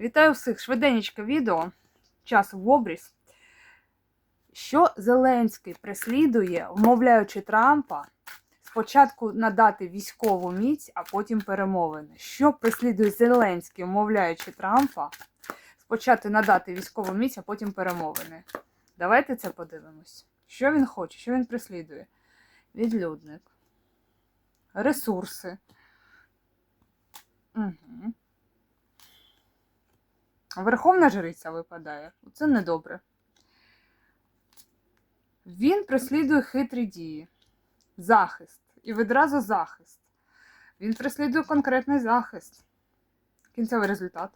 Вітаю всіх! Швиденечке відео. Час в обріз. Що Зеленський переслідує, вмовляючи Трампа спочатку надати військову міць, а потім перемовини. Що преслідує Зеленський, вмовляючи Трампа спочатку надати військову міць, а потім перемовини. Давайте це подивимось. Що він хоче, що він преслідує? Відлюдник. Ресурси. Угу. Верховна жриця випадає. Це недобре. Він преслідує хитрі дії. Захист. І відразу захист. Він преслідує конкретний захист. Кінцевий результат.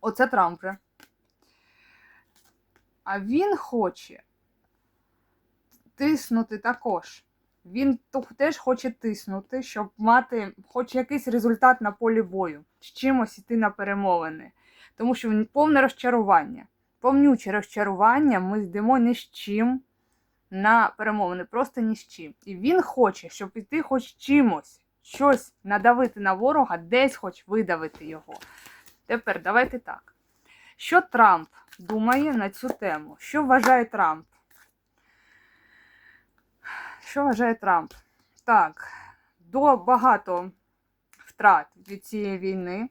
Оце Трамп. А він хоче тиснути також. Він теж хоче тиснути, щоб мати хоч якийсь результат на полі бою, з чимось іти на перемовини. Тому що повне розчарування. Повнюче розчарування ми йдемо ні з чим на перемовини, просто ні з чим. І він хоче, щоб іти хоч чимось, щось надавити на ворога, десь хоч видавити його. Тепер давайте так. Що Трамп думає на цю тему? Що вважає Трамп? Що вважає Трамп? Так, до багато втрат від цієї війни.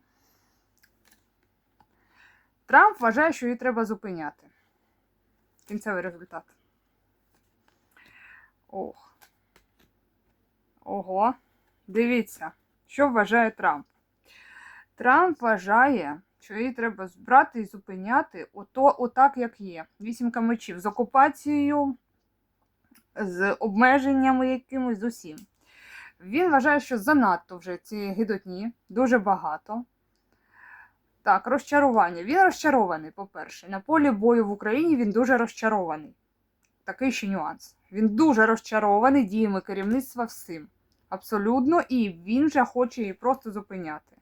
Трамп вважає, що її треба зупиняти. Кінцевий результат. Ох. Ого. Дивіться, що вважає Трамп. Трамп вважає, що її треба брати і зупиняти ото, отак, як є. Вісімка мечів з окупацією, з обмеженнями якимось з усім. Він вважає, що занадто вже цієї гидотні, дуже багато. Так, розчарування. Він розчарований, по-перше. На полі бою в Україні він дуже розчарований. Такий ще нюанс. Він дуже розчарований діями керівництва всім. Абсолютно, і він вже хоче її просто зупиняти.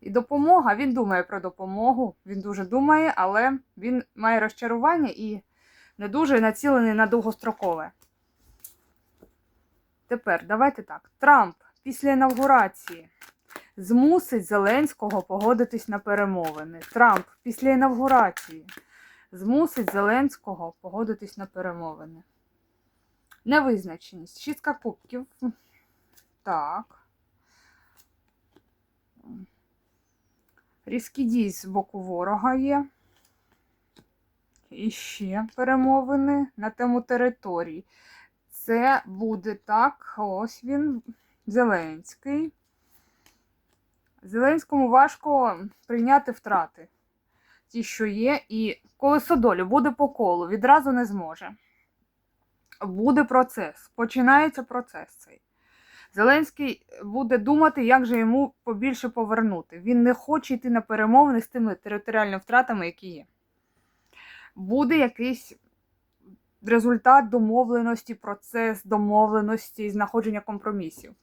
І допомога, він думає про допомогу, він дуже думає, але він має розчарування і не дуже націлений на довгострокове. Тепер давайте так. Трамп після інавгурації змусить Зеленського погодитись на перемовини. Трамп після інавгурації змусить Зеленського погодитись на перемовини. Невизначеність. Шістка кубків. Так. Різкі дії з боку ворога є. І ще перемовини на тему територій. Це буде так, ось він, Зеленський. Зеленському важко прийняти втрати, ті, що є, і колесо долі буде по колу, відразу не зможе. Буде процес, починається процес цей. Зеленський буде думати, як же йому побільше повернути. Він не хоче йти на перемовини з тими територіальними втратами, які є. Буде якийсь результат домовленості, процес домовленості знаходження компромісів.